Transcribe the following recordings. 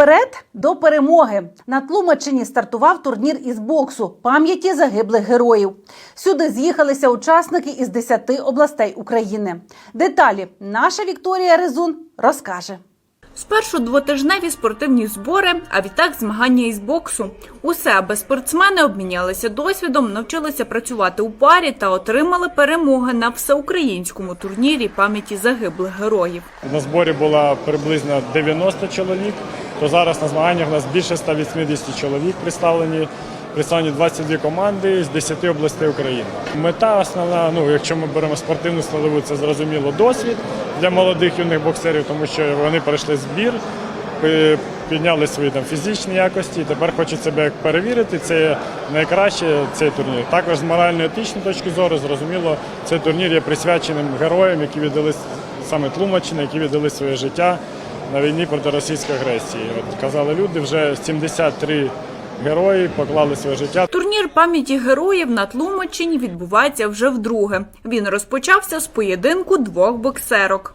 Уперед до перемоги на Тлумачині стартував турнір із боксу пам'яті загиблих героїв. Сюди з'їхалися учасники із 10 областей України. Деталі наша Вікторія Резун розкаже. Спершу двотижневі спортивні збори, а відтак змагання із боксу. Усе, аби спортсмени обмінялися досвідом, навчилися працювати у парі та отримали перемоги на всеукраїнському турнірі пам'яті загиблих героїв. На зборі було приблизно 90 чоловік, то зараз на змаганнях у нас більше 180 чоловік представлені. Представлені 22 команди з 10 областей України. Мета основна, ну якщо ми беремо спортивну складову, це зрозуміло досвід для молодих юних боксерів, тому що вони пройшли збір, підняли свої там фізичні якості. і Тепер хочуть себе перевірити. Це найкраще цей турнір. Також з морально-етичної точки зору, зрозуміло, цей турнір є присвяченим героям, які віддали саме Тлумаччини, які віддали своє життя на війні проти російської агресії. От казали люди, вже 73 герої поклали своє життя. Турнір пам'яті героїв на Тлумачині відбувається вже вдруге. Він розпочався з поєдинку двох боксерок.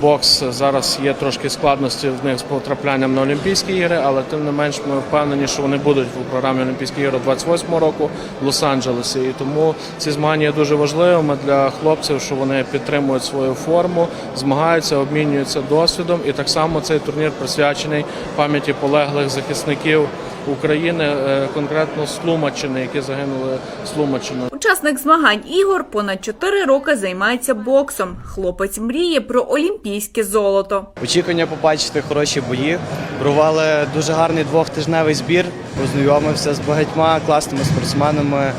Бокс зараз є трошки складності в них з потраплянням на Олімпійські ігри, але тим не менш ми впевнені, що вони будуть у програмі Олімпійських ігор 28 року в Лос-Анджелесі. І тому ці змагання є дуже важливими для хлопців, що вони підтримують свою форму, змагаються, обмінюються досвідом. І так само цей турнір присвячений пам'яті полеглих захисників України, е, конкретно з Тлумаччини, які загинули з Тлумаччини. Учасник змагань ігор понад 4 роки займається боксом. Хлопець мріє про олімпійське золото. Очікування побачити хороші бої. Провели дуже гарний двохтижневий збір. Познайомився з багатьма класними спортсменами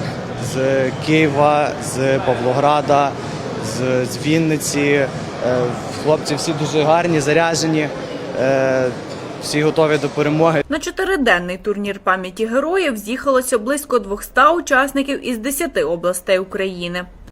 з Києва, з Павлограда, з, з Вінниці. Е, Хлопці всі дуже гарні, заряжені, е, всі готові до перемоги. На чотириденний турнір пам'яті героїв з'їхалося близько 200 учасників із 10 областей України.